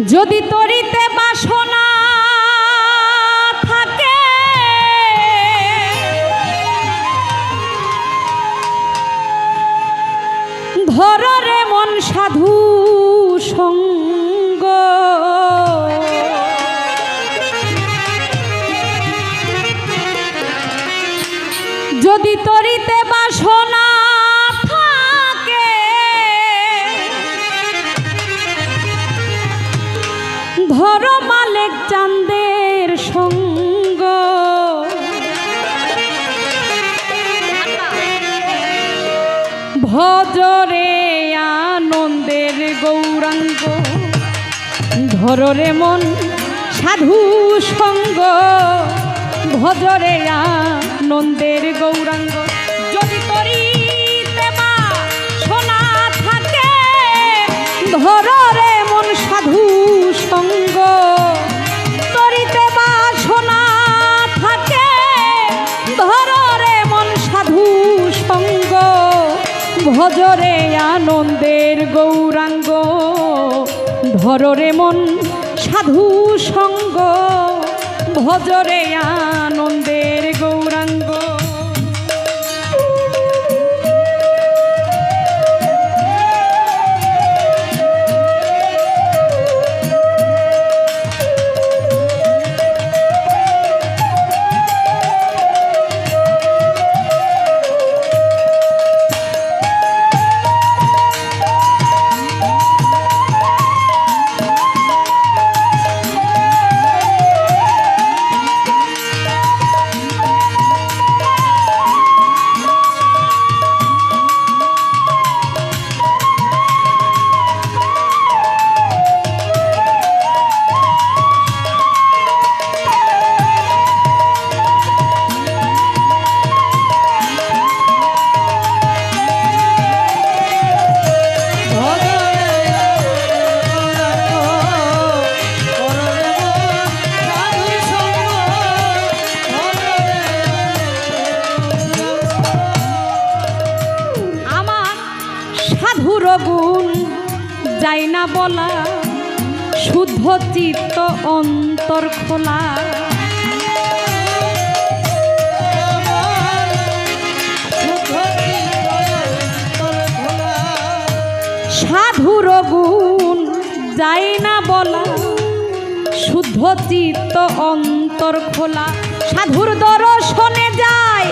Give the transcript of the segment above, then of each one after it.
যদি তরিতে বাসনা থাকে ধররে মন সাধু সঙ্গ। যদি তরিতে বাসনা চান্দের সঙ্গ। ভজরে আনন্দের গৌরাঙ্গ, ধররে মন সাধু সঙ্গ। ভজরে আনন্দের গৌরাঙ্গ, যদি মা সোনা ধররে মন সাধু ভজরে আনন্দের গৌরাঙ্গ। ধররে মন সাধু সঙ্গ। ভজরে আনন্দের যাই না বলা, শুদ্ধ চিত্ত অন্তর খোলা। সাধুর গুণ যাই না বলা, শুদ্ধ চিত্ত অন্তর খোলা। সাধুর দর্শনে যায়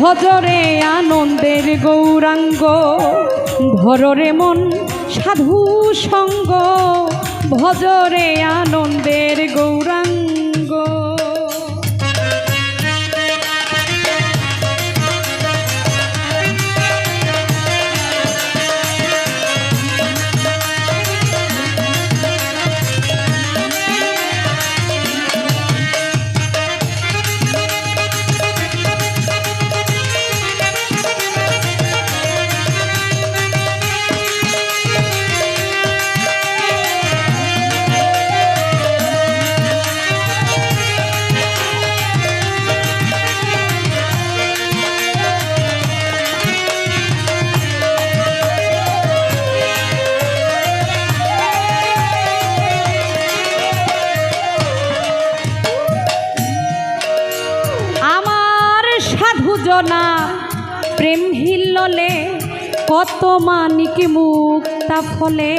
ভজরে আনন্দের গৌরাঙ্গ ভররে মন সাধু সঙ্গ ভজরে আনন্দের গৌরাঙ্গ। না প্রেম হিল্ললে কত মানিক মুক্তা ফলে।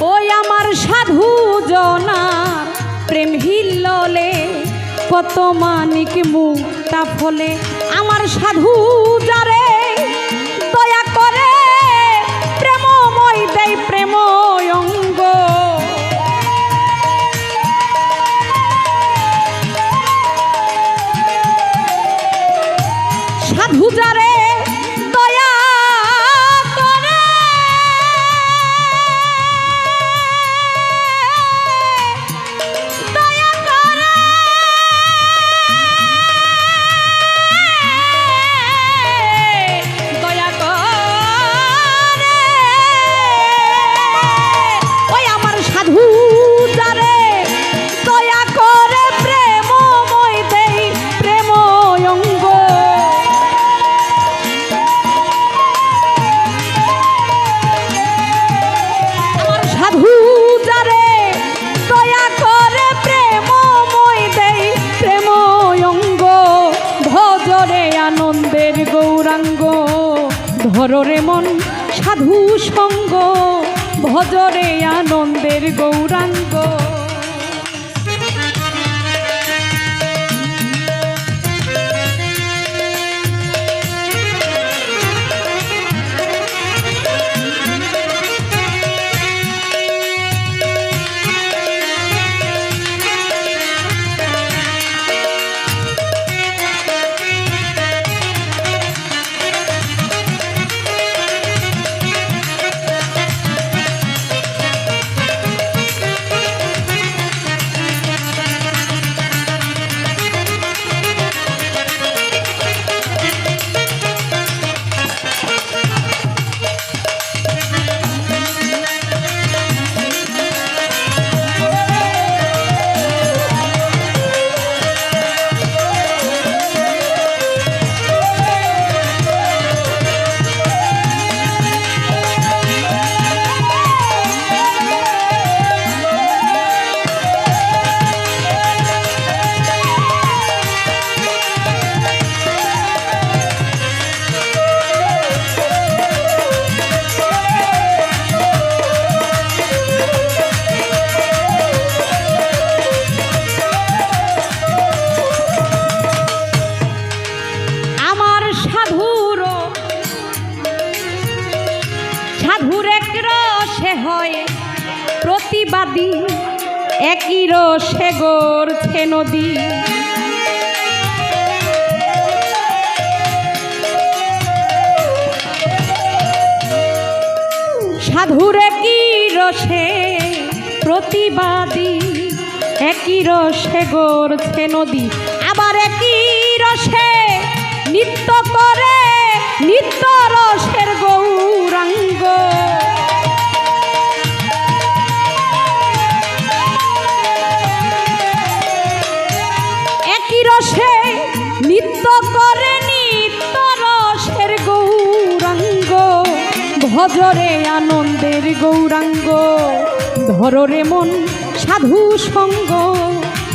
ওই আমার সাধু জনার প্রেম হিললে কত মানিক মুক্তা ফলে। আমার সাধু যারে ধররে মন সাধু সঙ্গ ভজরে আনন্দের গৌরাঙ্গ। প্রতিবাদী একই রসে গড়ছে নদী। সাধুর একই রসে প্রতিবাদী, একই রসে গড়ছে নদী। আবার একই রসে নিত্য করে, নিত্য ভজরে আনন্দের গৌরাঙ্গ ধররে মন সাধু সঙ্গ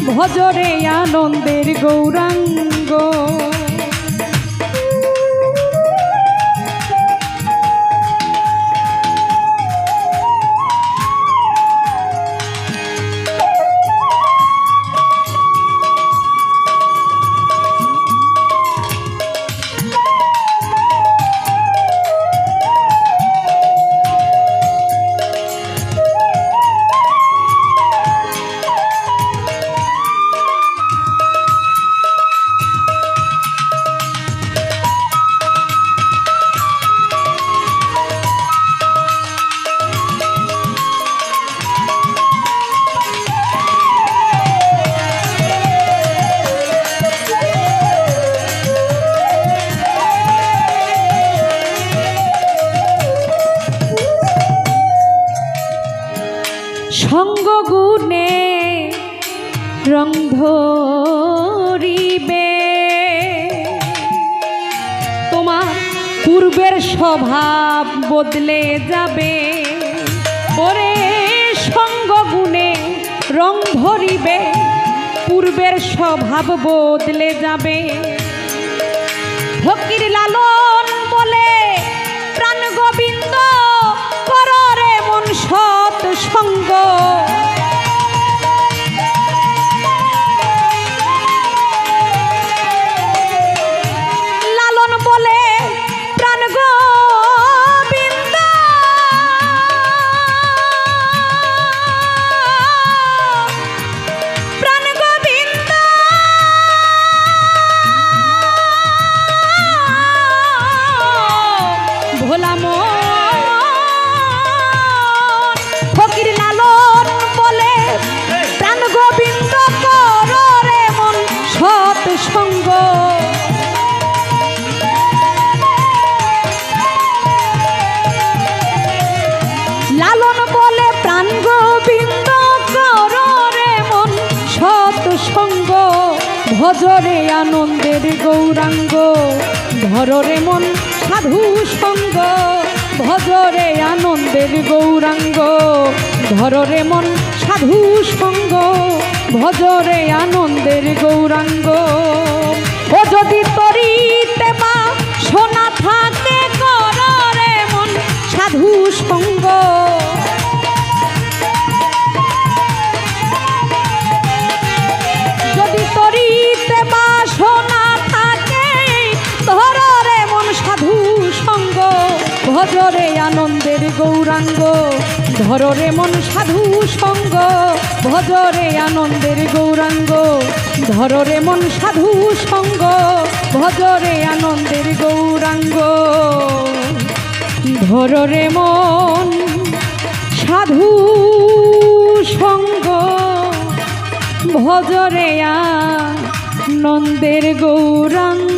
ভজরে আনন্দের গৌরাঙ্গ। রং ধরিবে তোমার পূর্বের স্বভাব বদলে যাবে। ওরে সঙ্গ গুণে রং ধরিবে, পূর্বের স্বভাব বদলে যাবে। ফকির লালন ভজরে আনন্দের গৌরাঙ্গ ধর রে মন সাধু সঙ্গ, ভজরে আনন্দের গৌরাঙ্গ ধর রে মন সাধু সঙ্গ, ভজরে আনন্দের গৌরাঙ্গ। ও যদি তরিতে মা সোনা থাকে কর রে মন সাধু সঙ্গ গৌরাঙ্গ ধর রে মন সাধু সঙ্গ, ভজরে আনন্দের গৌরাঙ্গ ধর রে মন সাধু সঙ্গ, ভজরে আনন্দের গৌরাঙ্গ। ধর রে মন সাধু সঙ্গ, ভজরে নন্দের গৌরাঙ্গ।